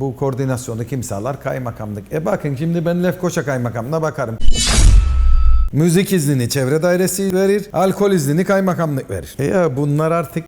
Bu koordinasyonu kim sağlar? Kaymakamlık. E bakın şimdi ben Lefkoşa Kaymakamına bakarım. Müzik iznini çevre dairesi verir, alkol iznini kaymakamlık verir. E ya bunlar artık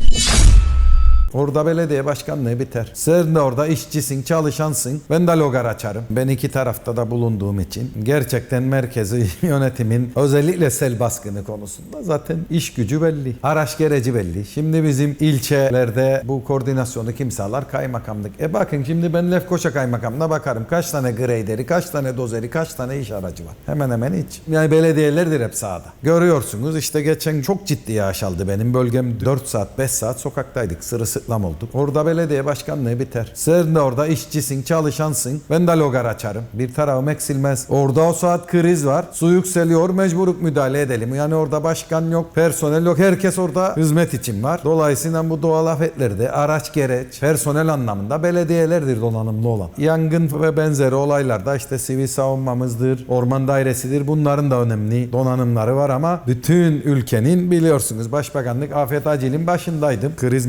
Orada belediye başkanlığı biter. Sen de orada işçisin, çalışansın. Ben de logar açarım. Ben iki tarafta da bulunduğum için gerçekten merkezi yönetimin özellikle sel baskını konusunda zaten iş gücü belli. Araç gereci belli. Şimdi bizim ilçelerde bu koordinasyonu kim sağlar? Kaymakamlık. E bakın şimdi ben Lefkoşa Kaymakamına bakarım. Kaç tane greyderi, kaç tane dozeri, kaç tane iş aracı var? Hemen hemen hiç. Yani belediyelerdir hep sahada. Görüyorsunuz işte geçen çok ciddi yağış aldı benim bölgem 4 saat 5 saat sokaktaydık. Sırılsıklam olduk. Orada belediye başkanlığı biter. Sen de orada işçisin, çalışansın. Ben de logar açarım. Bir tarafım eksilmez. Orada o saat kriz var. Su yükseliyor. Mecburuk müdahale edelim. Yani orada başkan yok, personel yok. Herkes orada hizmet için var. Dolayısıyla bu doğal afetlerde araç gereç, personel anlamında belediyelerdir donanımlı olan. Yangın ve benzeri olaylarda işte sivil savunmamızdır, orman dairesidir. Bunların da önemli donanımları var ama bütün ülkenin biliyorsunuz Başbakanlık afet acilin başındaydım. Kriz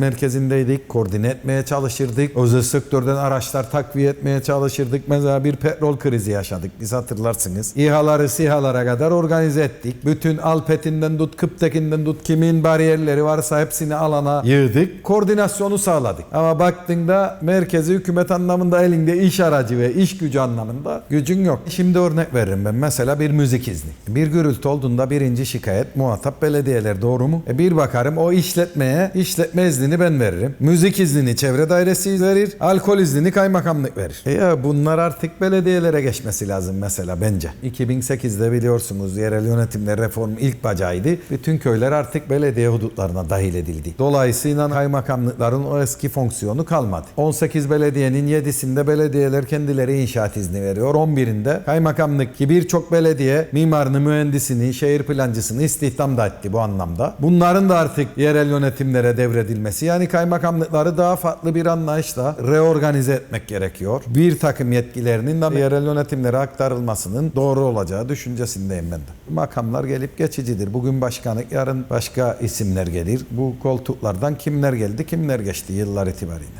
merkezindeydik. Koordine etmeye çalışırdık. Özel sektörden araçlar takviye etmeye çalışırdık. Mesela bir petrol krizi yaşadık. Biz hatırlarsınız. İHA'ları SİHA'lara kadar organize ettik. Bütün Alpet'inden tut, Kıptekin'den tut, kimin bariyerleri varsa hepsini alana yığdık. Koordinasyonu sağladık. Ama baktığında merkezi hükümet anlamında elinde iş aracı ve iş gücü anlamında gücün yok. Şimdi örnek veririm ben. Mesela bir müzik izni. Bir gürültü olduğunda birinci şikayet muhatap belediyeler doğru mu? E bir bakarım o işletmeye işletme iznini ben veririm. Müzik iznini çevre dairesi verir. Alkol iznini kaymakamlık verir. E ya bunlar artık belediyelere geçmesi lazım mesela bence. 2008'de biliyorsunuz yerel yönetimler reformu ilk bacağıydı. Bütün köyler artık belediye hudutlarına dahil edildi. Dolayısıyla kaymakamlıkların o eski fonksiyonu kalmadı. 18 belediyenin 7'sinde belediyeler kendileri inşaat izni veriyor. 11'inde kaymakamlık ki birçok belediye mimarını, mühendisini, şehir plancısını istihdam da etti bu anlamda. Bunların da artık yerel yönetimlere devredilmesi yani kaymakamlıkları daha farklı bir anlayışla reorganize etmek gerekiyor. Bir takım yetkilerinin de yerel yönetimlere aktarılmasının doğru olacağı düşüncesindeyim ben de. Makamlar gelip geçicidir. Bugün başkanlık, yarın başka isimler gelir. Bu koltuklardan kimler geldi, kimler geçti yıllar itibariyle.